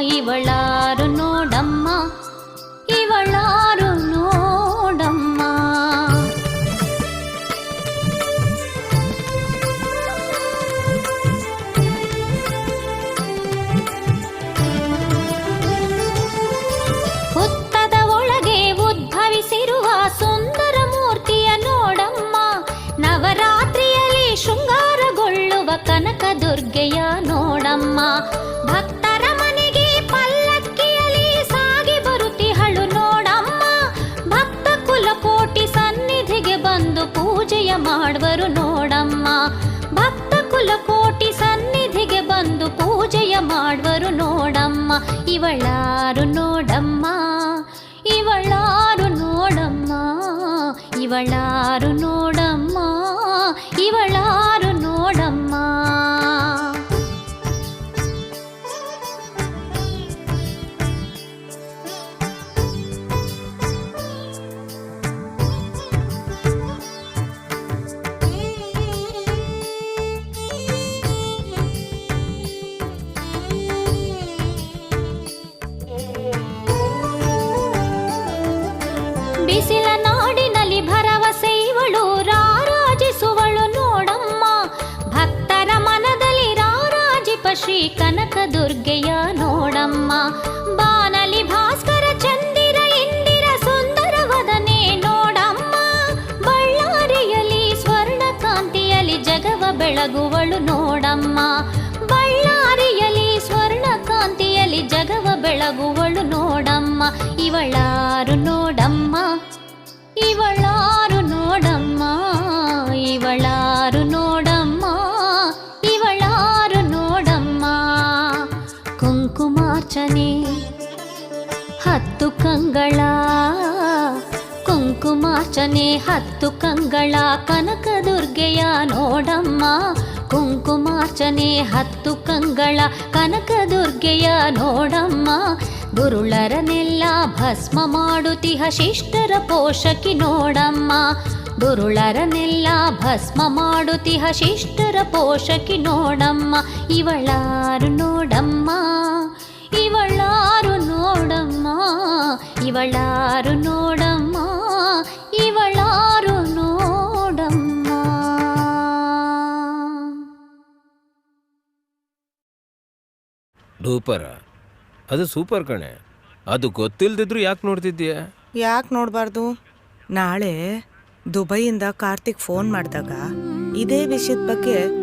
ಇವಳಾರು ನೋಡಮ್ಮ ಇವಳಾರು ನೋಡಮ್ಮ. ಹುತ್ತದ ಒಳಗೆ ಉದ್ಭವಿಸಿರುವ ಸುಂದರ ಮೂರ್ತಿಯ ನೋಡಮ್ಮ, ನವರಾತ್ರಿಯಲ್ಲಿ ಶೃಂಗಾರಗೊಳ್ಳುವ ಕನಕ ದುರ್ಗೆಯ ನೋಡಮ್ಮ. ಭಕ್ತರ ಪೂಜೆಯ ಮಾಡುವರು ನೋಡಮ್ಮ. ಭಕ್ತ ಕುಲಕೋಟಿ ಸನ್ನಿಧಿಗೆ ಬಂದು ಪೂಜೆಯ ಮಾಡುವರು ನೋಡಮ್ಮ. ಇವಳಾರು ನೋಡಮ್ಮ. ಇವಳಾರು ನೋಡಮ್ಮ. ಇವಳಾರು ನೋಡಮ್ಮ. ಇವಳಾರು ಬಿಸಿಲ ನಾಡಿನಲ್ಲಿ ಭರವಸೆ ಇವಳು, ರಾರಾಜಿಸುವಳು ನೋಡಮ್ಮ. ಭಕ್ತರ ಮನದಲ್ಲಿ ರಾರಾಜಿಪ ಶ್ರೀ ಕನಕ ದುರ್ಗೆಯ ನೋಡಮ್ಮ. ಬಾನಲಿ ಭಾಸ್ಕರ, ಚಂದಿರ, ಇಂದಿರ ಸುಂದರವದನೆ ನೋಡಮ್ಮ. ಬಳ್ಳಾರಿಯಲ್ಲಿ ಸ್ವರ್ಣ ಕಾಂತಿಯಲ್ಲಿ ಜಗವ ಬೆಳಗುವಳು ನೋಡಮ್ಮ. ಬಳ್ಳಾರಿಯಲ್ಲಿ ಸ್ವರ್ಣ ಕಾಂತಿಯಲ್ಲಿ ಜಗವ ಬೆಳಗುವಳು ನೋಡಮ್ಮ. ಇವಳಾರು ನೋಡಮ್ಮ. ಇವಳಾರು ನೋಡಮ್ಮ. ಇವಳಾರು ನೋಡಮ್ಮ. ಇವಳಾರು ನೋಡಮ್ಮ. ಕುಂಕುಮಾರ್ಚನೆ ಹತ್ತು ಕಂಗಳ. ಕುಂಕುಮಾರ್ಚನೆ ಹತ್ತು ಕಂಗಳ. ಕನಕ ದುರ್ಗೆಯ ನೋಡಮ್ಮ. ಕುಂಕುಮಾರ್ಚನೆ ಹತ್ತು ಕಂಗಳ. ಕನಕ ದುರ್ಗೆಯ ನೋಡಮ್ಮ. ದುರುಳರನೆಲ್ಲ ಭಸ್ಮ ಮಾಡುತಿಹ ಶಿಷ್ಟರ ಪೋಷಕಿ ನೋಡಮ್ಮ. ದುರುಳರನೆಲ್ಲ ಭಸ್ಮ ಮಾಡುತಿಹ ಶಿಷ್ಟರ ಪೋಷಕಿ ನೋಡಮ್ಮ. ಇವಳಾರು ನೋಡಮ್ಮ ಇವಳಾರು ನೋಡಮ್ಮ ಇವಳಾರು ನೋಡಮ್ಮ ಇವಳಾರು ನೋಡಮ್ಮ. ಡೂಪರ ಅದು ಸೂಪರ್ ಕಣೆ. ಅದು ಗೊತ್ತಿಲ್ದಿದ್ರು ಯಾಕೆ ನೋಡ್ತಿದ್ದೀಯ? ಯಾಕೆ ನೋಡಬಾರ್ದು? ನಾಳೆ ದುಬೈಯಿಂದ ಕಾರ್ತಿಕ್ ಫೋನ್ ಮಾಡಿದಾಗ ಇದೇ ವಿಷಯದ ಬಗ್ಗೆ